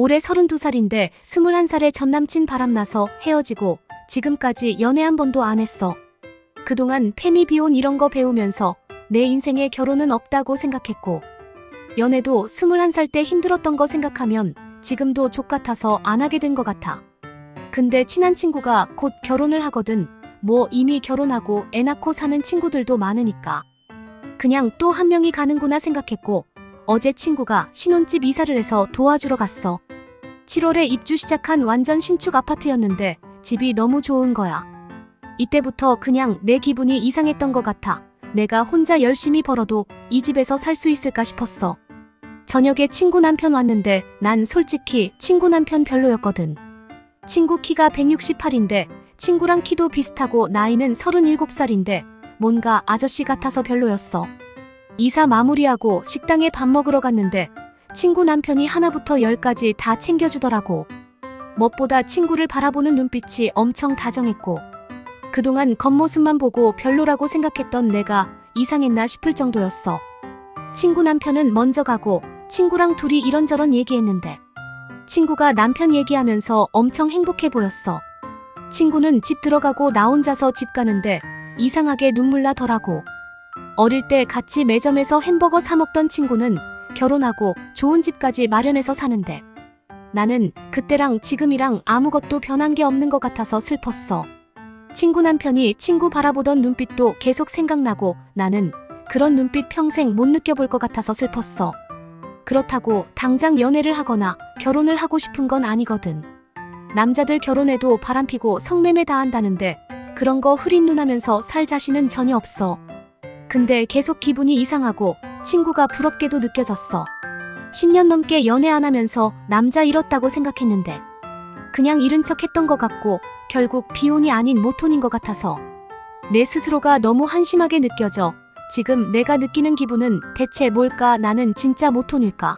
올해 32살인데 21살에 전 남친 바람나서 헤어지고 지금까지 연애 한 번도 안 했어. 그동안 페미 비혼 이런 거 배우면서 내 인생에 결혼은 없다고 생각했고 연애도 21살 때 힘들었던 거 생각하면 지금도 족 같아서 안 하게 된 것 같아. 근데 친한 친구가 곧 결혼을 하거든. 뭐 이미 결혼하고 애 낳고 사는 친구들도 많으니까. 그냥 또 한 명이 가는구나 생각했고 어제 친구가 신혼집 이사를 해서 도와주러 갔어. 7월에 입주 시작한 완전 신축 아파트였는데 집이 너무 좋은 거야. 이때부터 그냥 내 기분이 이상했던 것 같아. 내가 혼자 열심히 벌어도 이 집에서 살 수 있을까 싶었어. 저녁에 친구 남편 왔는데 난 솔직히 친구 남편 별로였거든. 친구 키가 168인데 친구랑 키도 비슷하고 나이는 37살인데 뭔가 아저씨 같아서 별로였어. 이사 마무리하고 식당에 밥 먹으러 갔는데 친구 남편이 하나부터 열까지 다 챙겨주더라고. 무엇보다 친구를 바라보는 눈빛이 엄청 다정했고 그동안 겉모습만 보고 별로라고 생각했던 내가 이상했나 싶을 정도였어. 친구 남편은 먼저 가고 친구랑 둘이 이런저런 얘기했는데 친구가 남편 얘기하면서 엄청 행복해 보였어. 친구는 집 들어가고 나 혼자서 집 가는데 이상하게 눈물 나더라고. 어릴 때 같이 매점에서 햄버거 사 먹던 친구는 결혼하고 좋은 집까지 마련해서 사는데 나는 그때랑 지금이랑 아무것도 변한 게 없는 것 같아서 슬펐어. 친구 남편이 친구 바라보던 눈빛도 계속 생각나고 나는 그런 눈빛 평생 못 느껴볼 것 같아서 슬펐어. 그렇다고 당장 연애를 하거나 결혼을 하고 싶은 건 아니거든. 남자들 결혼해도 바람피고 성매매 다 한다는데 그런 거 흐린 눈 하면서 살 자신은 전혀 없어. 근데 계속 기분이 이상하고 친구가 부럽게도 느껴졌어. 10년 넘게 연애 안 하면서 남자 잃었다고 생각했는데 그냥 잃은 척 했던 것 같고 결국 비혼이 아닌 모톤인 것 같아서 내 스스로가 너무 한심하게 느껴져 지금 내가 느끼는 기분은 대체 뭘까 나는 진짜 모톤일까